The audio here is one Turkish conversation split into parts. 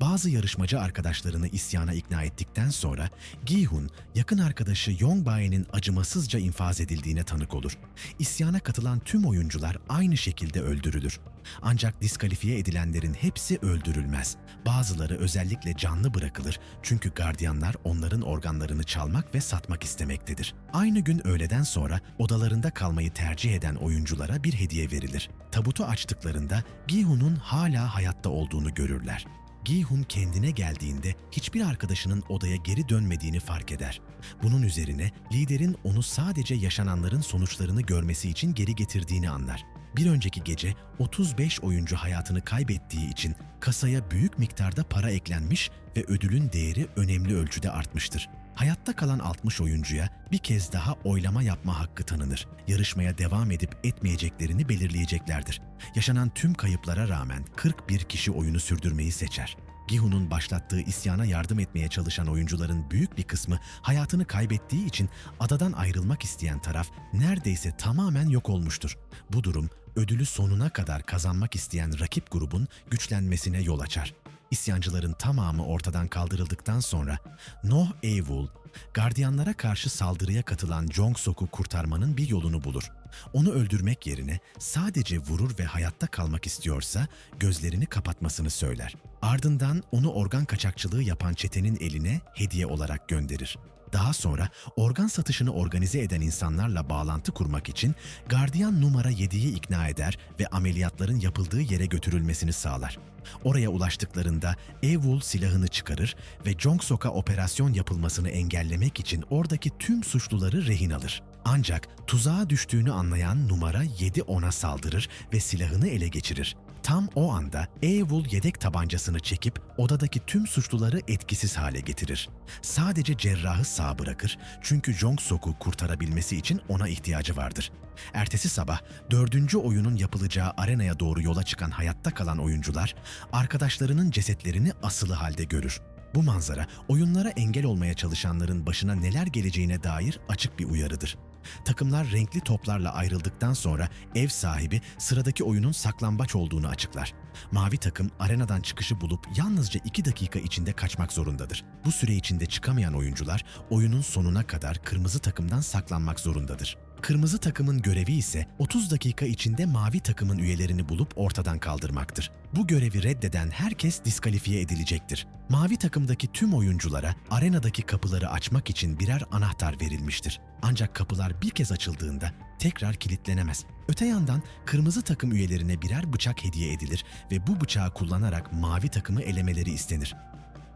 Bazı yarışmacı arkadaşlarını isyana ikna ettikten sonra Gi-hun yakın arkadaşı Yong-bae'nin acımasızca infaz edildiğine tanık olur. İsyana katılan tüm oyuncular aynı şekilde öldürülür. Ancak diskalifiye edilenlerin hepsi öldürülmez. Bazıları özellikle canlı bırakılır çünkü gardiyanlar onların organlarını çalmak ve satmak istemektedir. Aynı gün öğleden sonra odalarında kalmayı tercih eden oyunculara bir hediye verilir. Tabutu açtıklarında Gi-hun'un hala hayatta olduğunu görürler. Gi-hun kendine geldiğinde hiçbir arkadaşının odaya geri dönmediğini fark eder. Bunun üzerine liderin onu sadece yaşananların sonuçlarını görmesi için geri getirdiğini anlar. Bir önceki gece 35 oyuncu hayatını kaybettiği için kasaya büyük miktarda para eklenmiş ve ödülün değeri önemli ölçüde artmıştır. Hayatta kalan 60 oyuncuya bir kez daha oylama yapma hakkı tanınır. Yarışmaya devam edip etmeyeceklerini belirleyeceklerdir. Yaşanan tüm kayıplara rağmen 41 kişi oyunu sürdürmeyi seçer. Gihu'nun başlattığı isyana yardım etmeye çalışan oyuncuların büyük bir kısmı hayatını kaybettiği için adadan ayrılmak isteyen taraf neredeyse tamamen yok olmuştur. Bu durum ödülü sonuna kadar kazanmak isteyen rakip grubun güçlenmesine yol açar. İsyancıların tamamı ortadan kaldırıldıktan sonra Noh Eivul, gardiyanlara karşı saldırıya katılan Jong-sok'u kurtarmanın bir yolunu bulur. Onu öldürmek yerine sadece vurur ve hayatta kalmak istiyorsa gözlerini kapatmasını söyler. Ardından onu organ kaçakçılığı yapan çetenin eline hediye olarak gönderir. Daha sonra organ satışını organize eden insanlarla bağlantı kurmak için gardiyan numara 7'yi ikna eder ve ameliyatların yapıldığı yere götürülmesini sağlar. Oraya ulaştıklarında Evul silahını çıkarır ve Jong-sok'a operasyon yapılmasını engellemek için oradaki tüm suçluları rehin alır. Ancak tuzağa düştüğünü anlayan numara 7 ona saldırır ve silahını ele geçirir. Tam o anda Eevul yedek tabancasını çekip odadaki tüm suçluları etkisiz hale getirir. Sadece cerrahı sağ bırakır çünkü Jong-sok'u kurtarabilmesi için ona ihtiyacı vardır. Ertesi sabah dördüncü oyunun yapılacağı arenaya doğru yola çıkan hayatta kalan oyuncular arkadaşlarının cesetlerini asılı halde görür. Bu manzara oyunlara engel olmaya çalışanların başına neler geleceğine dair açık bir uyarıdır. Takımlar renkli toplarla ayrıldıktan sonra ev sahibi sıradaki oyunun saklambaç olduğunu açıklar. Mavi takım arenadan çıkışı bulup yalnızca 2 dakika içinde kaçmak zorundadır. Bu süre içinde çıkamayan oyuncular oyunun sonuna kadar kırmızı takımdan saklanmak zorundadır. Kırmızı takımın görevi ise 30 dakika içinde mavi takımın üyelerini bulup ortadan kaldırmaktır. Bu görevi reddeden herkes diskalifiye edilecektir. Mavi takımdaki tüm oyunculara arenadaki kapıları açmak için birer anahtar verilmiştir. Ancak kapılar bir kez açıldığında tekrar kilitlenemez. Öte yandan kırmızı takım üyelerine birer bıçak hediye edilir ve bu bıçağı kullanarak mavi takımı elemeleri istenir.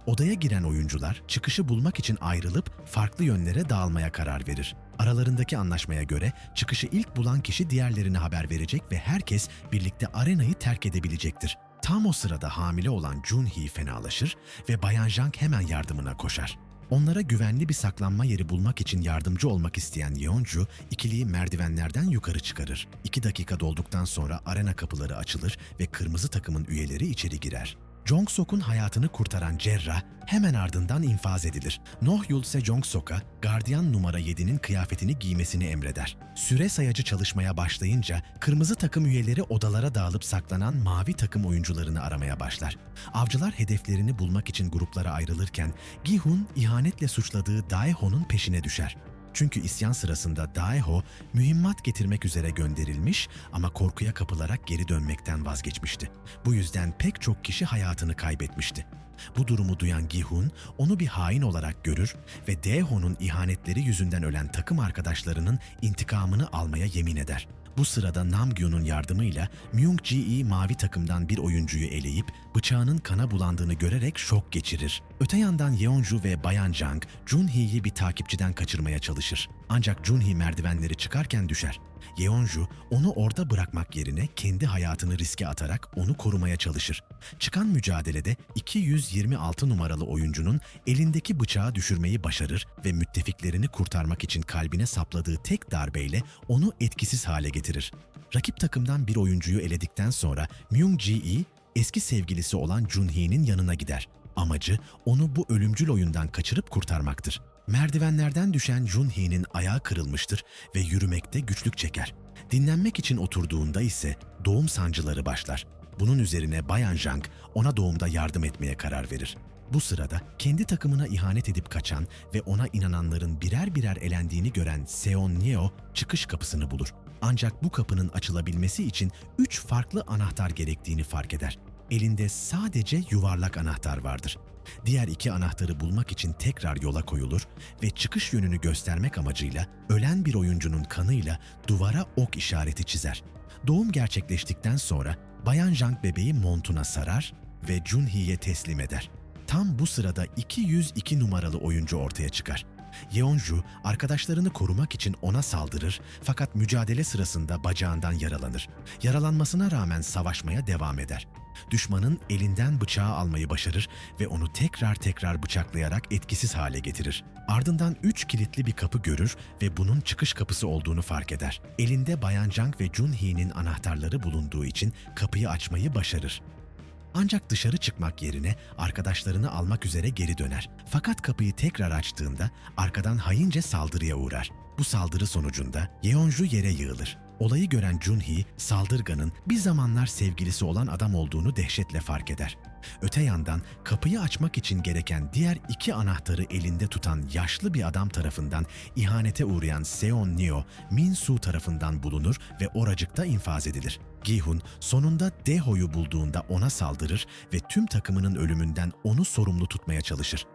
Odaya giren oyuncular çıkışı bulmak için ayrılıp farklı yönlere dağılmaya karar verir. Aralarındaki anlaşmaya göre çıkışı ilk bulan kişi diğerlerine haber verecek ve herkes birlikte arenayı terk edebilecektir. Tam o sırada hamile olan Junhee fenalaşır ve Bayan Jang hemen yardımına koşar. Onlara güvenli bir saklanma yeri bulmak için yardımcı olmak isteyen Yeonju, ikiliyi merdivenlerden yukarı çıkarır. İki dakika dolduktan sonra arena kapıları açılır ve kırmızı takımın üyeleri içeri girer. Jong-sok'un hayatını kurtaran cerrah hemen ardından infaz edilir. Noh Yul ise Jong-sok'a gardiyan numara 7'nin kıyafetini giymesini emreder. Süre sayacı çalışmaya başlayınca kırmızı takım üyeleri odalara dağılıp saklanan mavi takım oyuncularını aramaya başlar. Avcılar hedeflerini bulmak için gruplara ayrılırken Gi-hun ihanetle suçladığı Daeho'nun peşine düşer. Çünkü isyan sırasında Daeho mühimmat getirmek üzere gönderilmiş ama korkuya kapılarak geri dönmekten vazgeçmişti. Bu yüzden pek çok kişi hayatını kaybetmişti. Bu durumu duyan Gihun onu bir hain olarak görür ve Daeho'nun ihanetleri yüzünden ölen takım arkadaşlarının intikamını almaya yemin eder. Bu sırada Namgyo'nun yardımıyla Myung Ji mavi takımdan bir oyuncuyu eleyip bıçağının kana bulandığını görerek şok geçirir. Öte yandan Yeonju ve Bayan Jang, Junhee'yi bir takipçiden kaçırmaya çalışır. Ancak Junhee merdivenleri çıkarken düşer. Yeonju onu orada bırakmak yerine kendi hayatını riske atarak onu korumaya çalışır. Çıkan mücadelede 226 numaralı oyuncunun elindeki bıçağı düşürmeyi başarır ve müttefiklerini kurtarmak için kalbine sapladığı tek darbeyle onu etkisiz hale getirir. Rakip takımdan bir oyuncuyu eledikten sonra Myung Ji eski sevgilisi olan Junhee'nin yanına gider. Amacı onu bu ölümcül oyundan kaçırıp kurtarmaktır. Merdivenlerden düşen Junhee'nin ayağı kırılmıştır ve yürümekte güçlük çeker. Dinlenmek için oturduğunda ise doğum sancıları başlar. Bunun üzerine Bayan Zhang ona doğumda yardım etmeye karar verir. Bu sırada kendi takımına ihanet edip kaçan ve ona inananların birer birer elendiğini gören Seon Neo çıkış kapısını bulur. Ancak bu kapının açılabilmesi için üç farklı anahtar gerektiğini fark eder. Elinde sadece yuvarlak anahtar vardır. Diğer iki anahtarı bulmak için tekrar yola koyulur ve çıkış yönünü göstermek amacıyla ölen bir oyuncunun kanıyla duvara ok işareti çizer. Doğum gerçekleştikten sonra Bayan Zhang bebeği montuna sarar ve Junhee'ye teslim eder. Tam bu sırada 202 numaralı oyuncu ortaya çıkar. Yeonju arkadaşlarını korumak için ona saldırır fakat mücadele sırasında bacağından yaralanır. Yaralanmasına rağmen savaşmaya devam eder. Düşmanın elinden bıçağı almayı başarır ve onu tekrar tekrar bıçaklayarak etkisiz hale getirir. Ardından üç kilitli bir kapı görür ve bunun çıkış kapısı olduğunu fark eder. Elinde Bayan Jang ve Junhee'nin anahtarları bulunduğu için kapıyı açmayı başarır. Ancak dışarı çıkmak yerine arkadaşlarını almak üzere geri döner. Fakat kapıyı tekrar açtığında arkadan haince saldırıya uğrar. Bu saldırı sonucunda Yeonju yere yığılır. Olayı gören Junhee, saldırganın bir zamanlar sevgilisi olan adam olduğunu dehşetle fark eder. Öte yandan kapıyı açmak için gereken diğer iki anahtarı elinde tutan yaşlı bir adam tarafından ihanete uğrayan Seon Neo, Min Su tarafından bulunur ve oracıkta infaz edilir. Gihun sonunda Deho'yu bulduğunda ona saldırır ve tüm takımının ölümünden onu sorumlu tutmaya çalışır.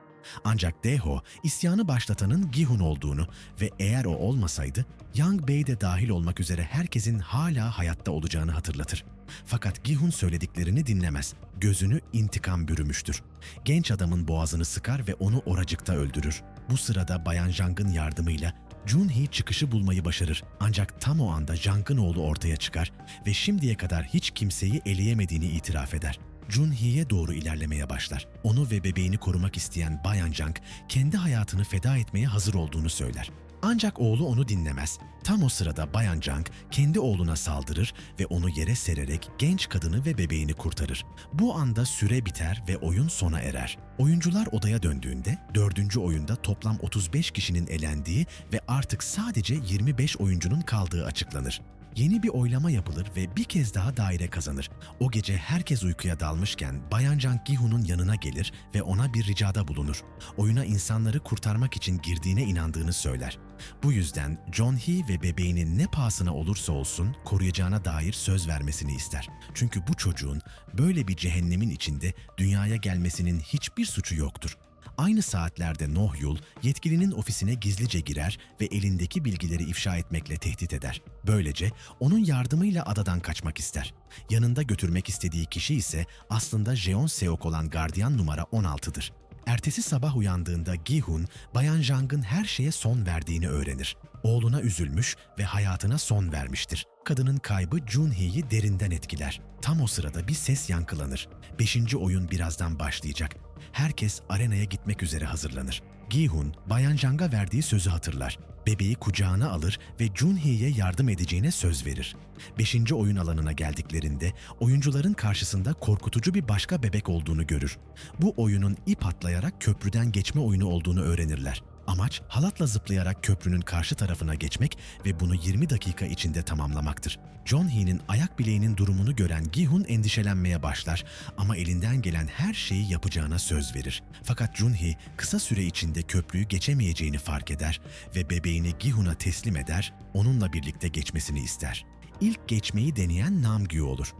Ancak Deho, isyanı başlatanın Gihun olduğunu ve eğer o olmasaydı, Yang Bey de dahil olmak üzere herkesin hala hayatta olacağını hatırlatır. Fakat Gihun söylediklerini dinlemez. Gözünü intikam bürümüştür. Genç adamın boğazını sıkar ve onu oracıkta öldürür. Bu sırada Bayan Zhang'ın yardımıyla Junhee çıkışı bulmayı başarır. Ancak tam o anda Zhang'ın oğlu ortaya çıkar ve şimdiye kadar hiç kimseyi eleyemediğini itiraf eder. Junhee'ye doğru ilerlemeye başlar. Onu ve bebeğini korumak isteyen Bayan Jang, kendi hayatını feda etmeye hazır olduğunu söyler. Ancak oğlu onu dinlemez. Tam o sırada Bayan Jang kendi oğluna saldırır ve onu yere sererek genç kadını ve bebeğini kurtarır. Bu anda süre biter ve oyun sona erer. Oyuncular odaya döndüğünde dördüncü oyunda toplam 35 kişinin elendiği ve artık sadece 25 oyuncunun kaldığı açıklanır. Yeni bir oylama yapılır ve bir kez daha daire kazanır. O gece herkes uykuya dalmışken Bayan Jang Gi-hun'un yanına gelir ve ona bir ricada bulunur. Oyuna insanları kurtarmak için girdiğine inandığını söyler. Bu yüzden John Hee ve bebeğinin ne pahasına olursa olsun koruyacağına dair söz vermesini ister. Çünkü bu çocuğun böyle bir cehennemin içinde dünyaya gelmesinin hiçbir suçu yoktur. Aynı saatlerde Nohyul yetkilinin ofisine gizlice girer ve elindeki bilgileri ifşa etmekle tehdit eder. Böylece onun yardımıyla adadan kaçmak ister. Yanında götürmek istediği kişi ise aslında Jeon Seok olan gardiyan numara 16'dır. Ertesi sabah uyandığında Gihun, Bayan Jang'ın her şeye son verdiğini öğrenir. Oğluna üzülmüş ve hayatına son vermiştir. Kadının kaybı Junhee'yi derinden etkiler. Tam o sırada bir ses yankılanır. Beşinci oyun birazdan başlayacak. Herkes arenaya gitmek üzere hazırlanır. Gihun, Bayan Jang'a verdiği sözü hatırlar. Bebeği kucağına alır ve Junhee'ye yardım edeceğine söz verir. Beşinci oyun alanına geldiklerinde oyuncuların karşısında korkutucu bir başka bebek olduğunu görür. Bu oyunun ip atlayarak köprüden geçme oyunu olduğunu öğrenirler. Amaç halatla zıplayarak köprünün karşı tarafına geçmek ve bunu 20 dakika içinde tamamlamaktır. John Hee'nin ayak bileğinin durumunu gören Gihun endişelenmeye başlar ama elinden gelen her şeyi yapacağına söz verir. Fakat Jun Hee kısa süre içinde köprüyü geçemeyeceğini fark eder ve bebeğini Gihun'a teslim eder, onunla birlikte geçmesini ister. İlk geçmeyi deneyen Namgyu olur.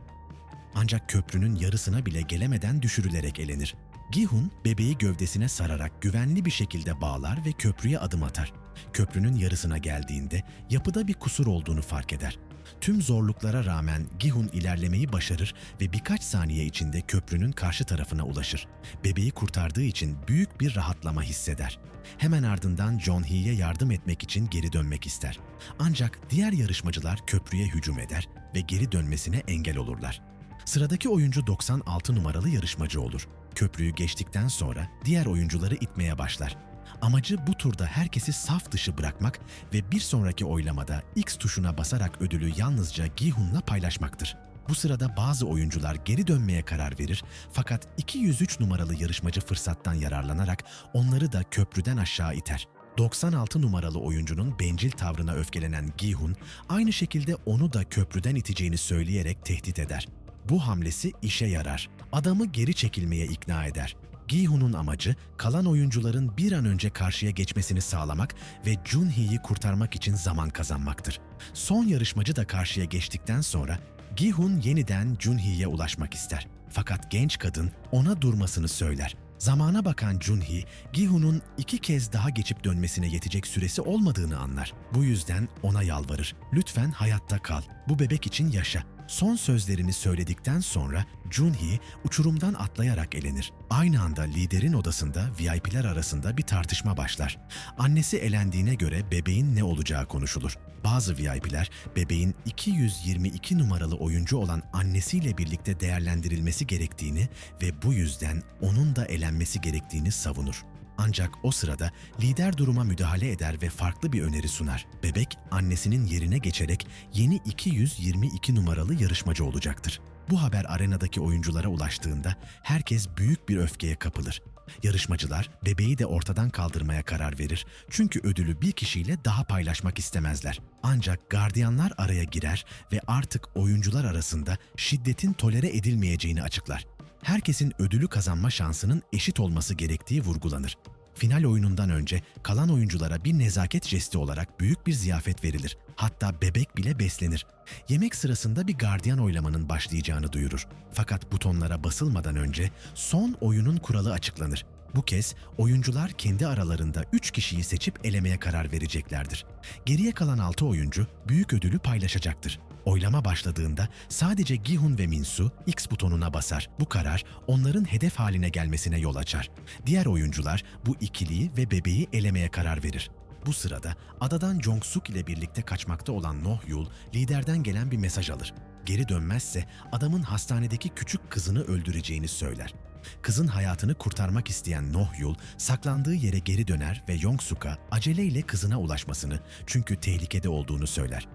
Ancak köprünün yarısına bile gelemeden düşürülerek elenir. Gihun bebeği gövdesine sararak güvenli bir şekilde bağlar ve köprüye adım atar. Köprünün yarısına geldiğinde yapıda bir kusur olduğunu fark eder. Tüm zorluklara rağmen Gihun ilerlemeyi başarır ve birkaç saniye içinde köprünün karşı tarafına ulaşır. Bebeği kurtardığı için büyük bir rahatlama hisseder. Hemen ardından John Hee'ye yardım etmek için geri dönmek ister. Ancak diğer yarışmacılar köprüye hücum eder ve geri dönmesine engel olurlar. Sıradaki oyuncu 96 numaralı yarışmacı olur. Köprüyü geçtikten sonra diğer oyuncuları itmeye başlar. Amacı bu turda herkesi saf dışı bırakmak ve bir sonraki oylamada X tuşuna basarak ödülü yalnızca Gihun'la paylaşmaktır. Bu sırada bazı oyuncular geri dönmeye karar verir fakat 203 numaralı yarışmacı fırsattan yararlanarak onları da köprüden aşağı iter. 96 numaralı oyuncunun bencil tavrına öfkelenen Gihun, aynı şekilde onu da köprüden iteceğini söyleyerek tehdit eder. Bu hamlesi işe yarar. Adamı geri çekilmeye ikna eder. Gi-hun'un amacı kalan oyuncuların bir an önce karşıya geçmesini sağlamak ve Junhee'yi kurtarmak için zaman kazanmaktır. Son yarışmacı da karşıya geçtikten sonra Gi-hun yeniden Junhee'ye ulaşmak ister. Fakat genç kadın ona durmasını söyler. Zamana bakan Junhee, Gi-hun'un iki kez daha geçip dönmesine yetecek süresi olmadığını anlar. Bu yüzden ona yalvarır. Lütfen hayatta kal. Bu bebek için yaşa. Son sözlerini söyledikten sonra Junhee uçurumdan atlayarak elenir. Aynı anda liderin odasında VIP'ler arasında bir tartışma başlar. Annesi elendiğine göre bebeğin ne olacağı konuşulur. Bazı VIP'ler bebeğin 222 numaralı oyuncu olan annesiyle birlikte değerlendirilmesi gerektiğini ve bu yüzden onun da elenmesi gerektiğini savunur. Ancak o sırada lider duruma müdahale eder ve farklı bir öneri sunar. Bebek annesinin yerine geçerek yeni 222 numaralı yarışmacı olacaktır. Bu haber arenadaki oyunculara ulaştığında herkes büyük bir öfkeye kapılır. Yarışmacılar bebeği de ortadan kaldırmaya karar verir çünkü ödülü bir kişiyle daha paylaşmak istemezler. Ancak gardiyanlar araya girer ve artık oyuncular arasında şiddetin tolere edilmeyeceğini açıklar herkesin ödülü kazanma şansının eşit olması gerektiği vurgulanır. Final oyunundan önce kalan oyunculara bir nezaket jesti olarak büyük bir ziyafet verilir. Hatta bebek bile beslenir. Yemek sırasında bir gardiyan oylamanın başlayacağını duyurur. Fakat butonlara basılmadan önce son oyunun kuralı açıklanır. Bu kez oyuncular kendi aralarında 3 kişiyi seçip elemeye karar vereceklerdir. Geriye kalan 6 oyuncu büyük ödülü paylaşacaktır. Oylama başladığında sadece Gihun ve Minsu X butonuna basar. Bu karar onların hedef haline gelmesine yol açar. Diğer oyuncular bu ikiliyi ve bebeği elemeye karar verir. Bu sırada adadan Jong-suk ile birlikte kaçmakta olan Noh-yul liderden gelen bir mesaj alır. Geri dönmezse adamın hastanedeki küçük kızını öldüreceğini söyler. Kızın hayatını kurtarmak isteyen Noh-yul saklandığı yere geri döner ve Yong-suk'a aceleyle kızına ulaşmasını çünkü tehlikede olduğunu söyler.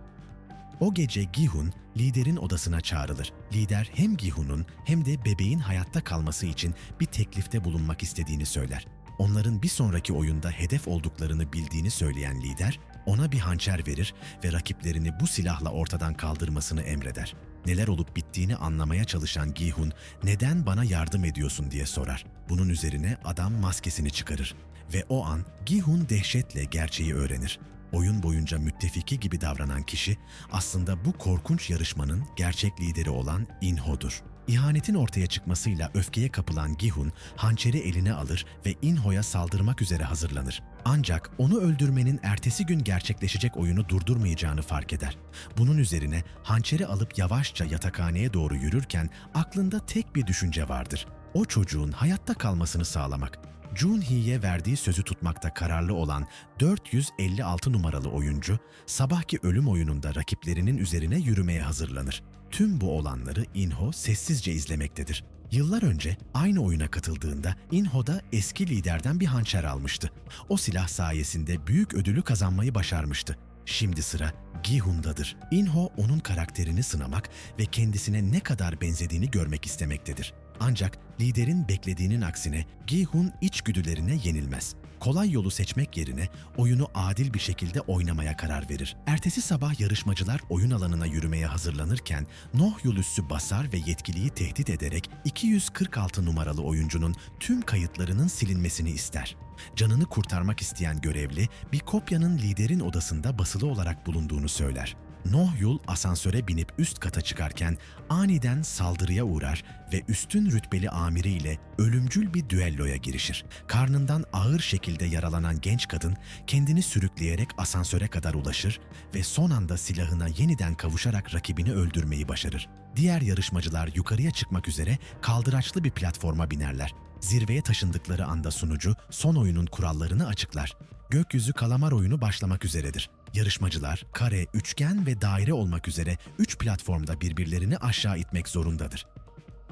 O gece Gihun liderin odasına çağrılır. Lider hem Gihun'un hem de bebeğin hayatta kalması için bir teklifte bulunmak istediğini söyler. Onların bir sonraki oyunda hedef olduklarını bildiğini söyleyen lider ona bir hançer verir ve rakiplerini bu silahla ortadan kaldırmasını emreder. Neler olup bittiğini anlamaya çalışan Gihun, "Neden bana yardım ediyorsun?" diye sorar. Bunun üzerine adam maskesini çıkarır ve o an Gihun dehşetle gerçeği öğrenir. Oyun boyunca müttefiki gibi davranan kişi aslında bu korkunç yarışmanın gerçek lideri olan Inho'dur. İhanetin ortaya çıkmasıyla öfkeye kapılan Gihun hançeri eline alır ve Inho'ya saldırmak üzere hazırlanır. Ancak onu öldürmenin ertesi gün gerçekleşecek oyunu durdurmayacağını fark eder. Bunun üzerine hançeri alıp yavaşça yatakhaneye doğru yürürken aklında tek bir düşünce vardır. O çocuğun hayatta kalmasını sağlamak. Junhee'ye verdiği sözü tutmakta kararlı olan 456 numaralı oyuncu, sabahki ölüm oyununda rakiplerinin üzerine yürümeye hazırlanır. Tüm bu olanları Inho sessizce izlemektedir. Yıllar önce aynı oyuna katıldığında Inho da eski liderden bir hançer almıştı. O silah sayesinde büyük ödülü kazanmayı başarmıştı. Şimdi sıra Gihun'dadır. Inho onun karakterini sınamak ve kendisine ne kadar benzediğini görmek istemektedir. Ancak liderin beklediğinin aksine Gihun içgüdülerine yenilmez. Kolay yolu seçmek yerine oyunu adil bir şekilde oynamaya karar verir. Ertesi sabah yarışmacılar oyun alanına yürümeye hazırlanırken Noh yol üssü basar ve yetkiliyi tehdit ederek 246 numaralı oyuncunun tüm kayıtlarının silinmesini ister. Canını kurtarmak isteyen görevli bir kopyanın liderin odasında basılı olarak bulunduğunu söyler. Nohyul asansöre binip üst kata çıkarken aniden saldırıya uğrar ve üstün rütbeli amiriyle ölümcül bir düelloya girişir. Karnından ağır şekilde yaralanan genç kadın kendini sürükleyerek asansöre kadar ulaşır ve son anda silahına yeniden kavuşarak rakibini öldürmeyi başarır. Diğer yarışmacılar yukarıya çıkmak üzere kaldıraçlı bir platforma binerler. Zirveye taşındıkları anda sunucu son oyunun kurallarını açıklar. Gökyüzü kalamar oyunu başlamak üzeredir. Yarışmacılar kare, üçgen ve daire olmak üzere üç platformda birbirlerini aşağı itmek zorundadır.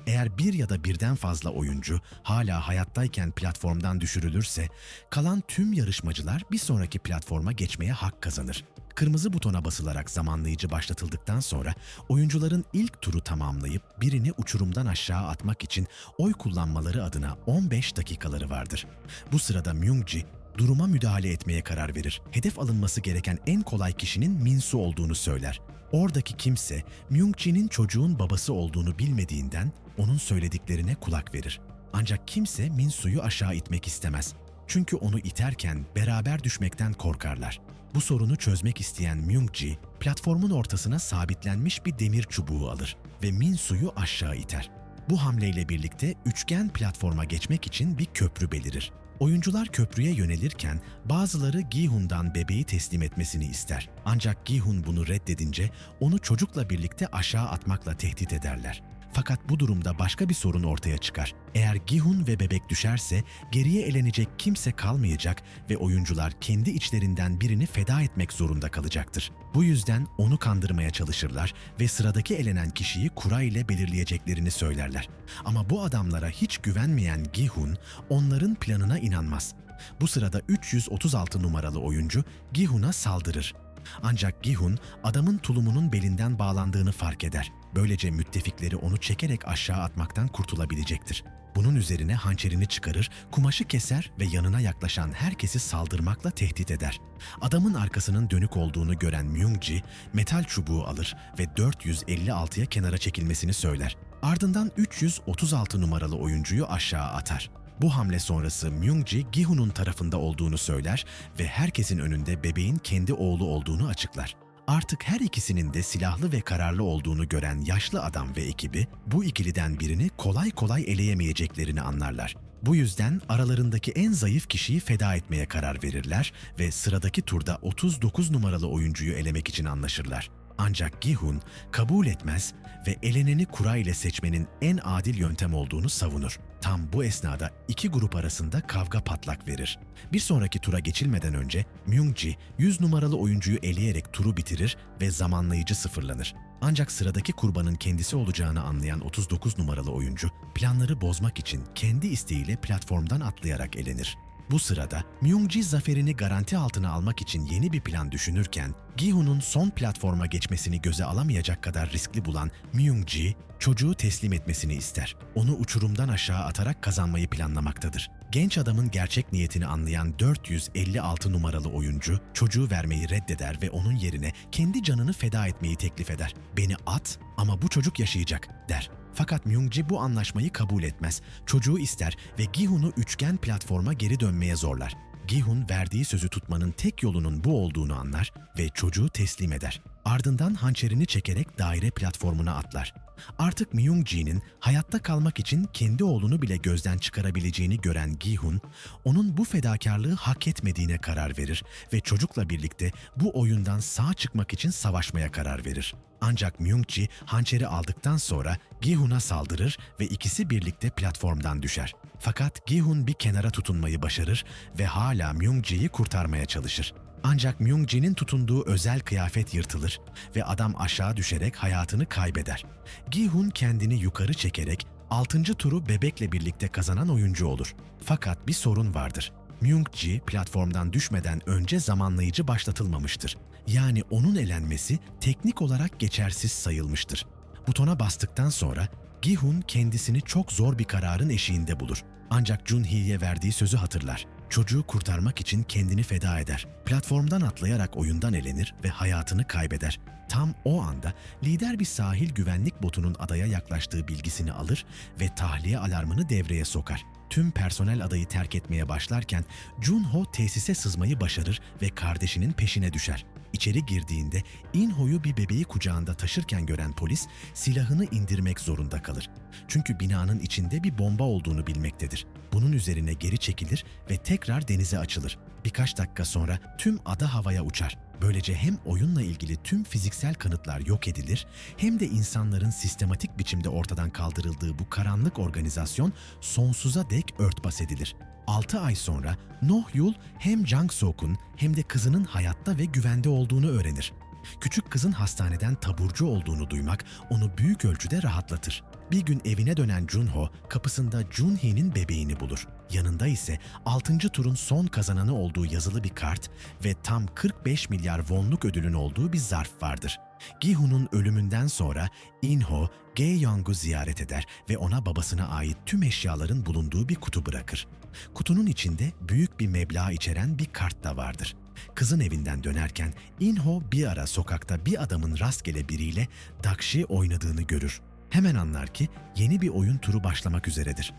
Eğer bir ya da birden fazla oyuncu hala hayattayken platformdan düşürülürse, kalan tüm yarışmacılar bir sonraki platforma geçmeye hak kazanır. Kırmızı butona basılarak zamanlayıcı başlatıldıktan sonra oyuncuların ilk turu tamamlayıp birini uçurumdan aşağı atmak için oy kullanmaları adına 15 dakikaları vardır. Bu sırada Myungji duruma müdahale etmeye karar verir. Hedef alınması gereken en kolay kişinin Minsu olduğunu söyler. Oradaki kimse Myung-ji'nin çocuğun babası olduğunu bilmediğinden onun söylediklerine kulak verir. Ancak kimse Minsu'yu aşağı itmek istemez. Çünkü onu iterken beraber düşmekten korkarlar. Bu sorunu çözmek isteyen Myung-ji, platformun ortasına sabitlenmiş bir demir çubuğu alır ve Minsu'yu aşağı iter. Bu hamleyle birlikte üçgen platforma geçmek için bir köprü belirir. Oyuncular köprüye yönelirken bazıları Gi-hun'dan bebeği teslim etmesini ister. Ancak Gi-hun bunu reddedince onu çocukla birlikte aşağı atmakla tehdit ederler. Fakat bu durumda başka bir sorun ortaya çıkar. Eğer Gihun ve bebek düşerse geriye elenecek kimse kalmayacak ve oyuncular kendi içlerinden birini feda etmek zorunda kalacaktır. Bu yüzden onu kandırmaya çalışırlar ve sıradaki elenen kişiyi kura ile belirleyeceklerini söylerler. Ama bu adamlara hiç güvenmeyen Gihun onların planına inanmaz. Bu sırada 336 numaralı oyuncu Gihun'a saldırır. Ancak Gihun adamın tulumunun belinden bağlandığını fark eder. Böylece müttefikleri onu çekerek aşağı atmaktan kurtulabilecektir. Bunun üzerine hançerini çıkarır, kumaşı keser ve yanına yaklaşan herkesi saldırmakla tehdit eder. Adamın arkasının dönük olduğunu gören Myung-ji, metal çubuğu alır ve 456'ya kenara çekilmesini söyler. Ardından 336 numaralı oyuncuyu aşağı atar. Bu hamle sonrası Myung-ji Gihun'un tarafında olduğunu söyler ve herkesin önünde bebeğin kendi oğlu olduğunu açıklar. Artık her ikisinin de silahlı ve kararlı olduğunu gören yaşlı adam ve ekibi bu ikiliden birini kolay kolay eleyemeyeceklerini anlarlar. Bu yüzden aralarındaki en zayıf kişiyi feda etmeye karar verirler ve sıradaki turda 39 numaralı oyuncuyu elemek için anlaşırlar. Ancak Gihun kabul etmez ve eleneni kura ile seçmenin en adil yöntem olduğunu savunur. Tam bu esnada iki grup arasında kavga patlak verir. Bir sonraki tura geçilmeden önce Myung-ji 100 numaralı oyuncuyu eleyerek turu bitirir ve zamanlayıcı sıfırlanır. Ancak sıradaki kurbanın kendisi olacağını anlayan 39 numaralı oyuncu planları bozmak için kendi isteğiyle platformdan atlayarak elenir. Bu sırada Myung-ji zaferini garanti altına almak için yeni bir plan düşünürken, Gi-hun'un son platforma geçmesini göze alamayacak kadar riskli bulan Myung-ji, çocuğu teslim etmesini ister. Onu uçurumdan aşağı atarak kazanmayı planlamaktadır. Genç adamın gerçek niyetini anlayan 456 numaralı oyuncu çocuğu vermeyi reddeder ve onun yerine kendi canını feda etmeyi teklif eder. Beni at ama bu çocuk yaşayacak der. Fakat Myung-ji bu anlaşmayı kabul etmez. Çocuğu ister ve Gi-hun'u üçgen platforma geri dönmeye zorlar. Gi-hun verdiği sözü tutmanın tek yolunun bu olduğunu anlar ve çocuğu teslim eder. Ardından hançerini çekerek daire platformuna atlar. Artık Myung-ji'nin hayatta kalmak için kendi oğlunu bile gözden çıkarabileceğini gören Gi-hun, onun bu fedakarlığı hak etmediğine karar verir ve çocukla birlikte bu oyundan sağ çıkmak için savaşmaya karar verir. Ancak Myung-ji hançeri aldıktan sonra Gi-hun'a saldırır ve ikisi birlikte platformdan düşer. Fakat Gi-hun bir kenara tutunmayı başarır ve hala Myung-ji'yi kurtarmaya çalışır. Ancak Myung-ji'nin tutunduğu özel kıyafet yırtılır ve adam aşağı düşerek hayatını kaybeder. Gi-hun kendini yukarı çekerek 6. turu bebekle birlikte kazanan oyuncu olur. Fakat bir sorun vardır. Myung-ji platformdan düşmeden önce zamanlayıcı başlatılmamıştır. Yani onun elenmesi teknik olarak geçersiz sayılmıştır. Butona bastıktan sonra Gi-hun kendisini çok zor bir kararın eşiğinde bulur. Ancak Jun-hee'ye verdiği sözü hatırlar. Çocuğu kurtarmak için kendini feda eder. Platformdan atlayarak oyundan elenir ve hayatını kaybeder. Tam o anda lider bir sahil güvenlik botunun adaya yaklaştığı bilgisini alır ve tahliye alarmını devreye sokar. Tüm personel adayı terk etmeye başlarken Junho tesise sızmayı başarır ve kardeşinin peşine düşer. İçeri girdiğinde Inho'yu bir bebeği kucağında taşırken gören polis silahını indirmek zorunda kalır. Çünkü binanın içinde bir bomba olduğunu bilmektedir. Bunun üzerine geri çekilir ve tekrar denize açılır. Birkaç dakika sonra tüm ada havaya uçar. Böylece hem oyunla ilgili tüm fiziksel kanıtlar yok edilir hem de insanların sistematik biçimde ortadan kaldırıldığı bu karanlık organizasyon sonsuza dek örtbas edilir. 6 ay sonra Noh Yul hem Jang Sok'un hem de kızının hayatta ve güvende olduğunu öğrenir. Küçük kızın hastaneden taburcu olduğunu duymak onu büyük ölçüde rahatlatır. Bir gün evine dönen Junho kapısında Junhee'nin bebeğini bulur. Yanında ise 6. turun son kazananı olduğu yazılı bir kart ve tam 45 milyar wonluk ödülün olduğu bir zarf vardır. Gi-hun'un ölümünden sonra In-ho, Ge-young'u ziyaret eder ve ona babasına ait tüm eşyaların bulunduğu bir kutu bırakır. Kutunun içinde büyük bir meblağ içeren bir kart da vardır. Kızın evinden dönerken In-ho bir ara sokakta bir adamın rastgele biriyle Dakshi oynadığını görür. Hemen anlar ki yeni bir oyun turu başlamak üzeredir.